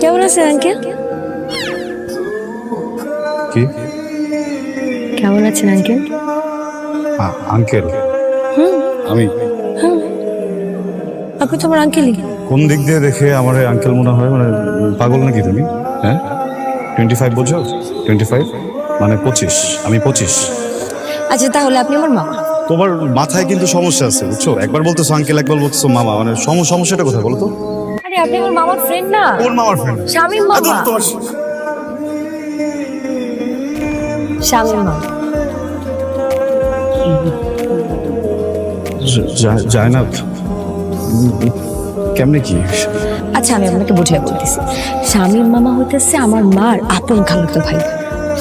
কেমন আছেন আঙ্কেল? কি? কেমন আছেন আঙ্কেল? আঙ্কেল। হুম। আমি। আপনি তো আমার আঙ্কেলই। কোন দিক দিয়ে দেখে আমার আঙ্কেল মনে হয়? মানে পাগল নাকি তুমি? হ্যাঁ? টোয়েন্টি ফাইভ বোঝো টোয়েন্টি ফাইভ মানে পঁচিশ। আমি পঁচিশ। আচ্ছা তাহলে আপনি আমার মামা। তোমার মাথায় কিন্তু সমস্যা আছে বুঝছ? একবার বলতেছো আঙ্কেল একবার বলতেছো মামা। মানে সম- সমস্যাটা কোথায় বলো তো? আরে আপনি আমার মামার ফ্রেন্ড না? কোন মামার ফ্রেন্ড শামিম মামা। শামিম মামা কেমনে কি? আচ্ছা আমি আপনাকে বুঝাই বলতেছি। শামীম মামা হইতেছে আমার মার আপন খালাতো ভাই।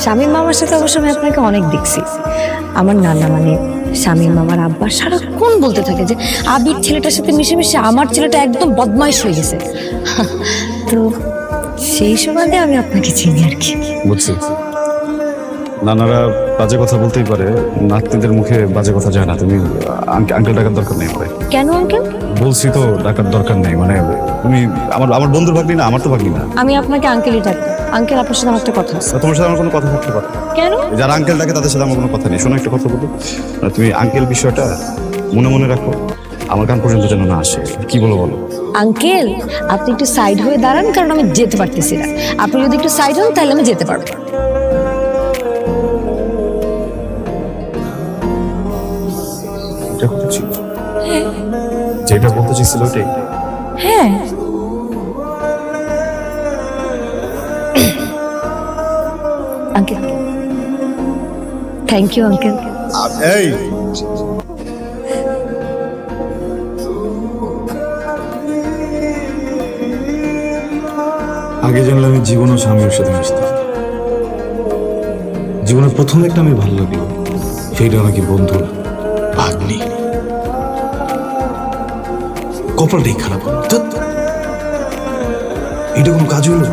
শামীম মামার সাথে অবশ্য আমি আপনাকে অনেক দেখছি। আমার নানা মানে শামীম মামার আব্বা সারাক্ষণ বলতে থাকে যে আবির ছেলেটার সাথে মিশে মিশে আমার ছেলেটা একদম বদমাইশ হয়ে গেছে। তো সেই সময় আমি আপনাকে চিনি আর কি। বুঝছি। নানারা বাজে কথা বলতেই পারে নাতনিদের মুখে বাজে কথা যায় না। তুমি আঙ্কে- আঙ্কেল ডাকার দরকার নেই ভাই কেন আঙ্কেল? বলছি তো ডাকার দরকার নেই মানে তুমি আমার আমার বন্ধুর ভাগ্নি না আমার তো ভাগ্নি না। আমি আপনাকে আঙ্কেলই ডাকি। আঙ্কেল আপনার সাথে আমার একটা কথা আছে। তোমার সাথে আমার কোনো কথা থাকতে পারে? কেন? যারা আঙ্কেল ডাকে তাদের সাথে আমার কোনো কথা নেই। শোনো একটা কথা বলি। মানে তুমি আঙ্কেল বিষয়টা মনে মনে রাখো। আমার কান পর্যন্ত যেন না আসে। কি বলো বলো? আঙ্কেল আপনি একটু সাইড হয়ে দাঁড়ান কারণ আমি যেতে পারতেছি না। আপনি যদি একটু সাইড হন তাহলে আমি যেতে পারব। কথা ছিল যেটা বলতে চাইছিল ওটাই হ্যাঁ। আঙ্কেল থ্যাংক ইউ আঙ্কেল এই। আগে জানলে আমি জীবনও স্বামীর সাথে মিশতাম। জীবনের প্রথম একটা আমি ভালো লাগল সেইটা নাকি বন্ধু ভাগ্নি। কপালটাই খারাপ আমার। এটা কোনো কাজ হইল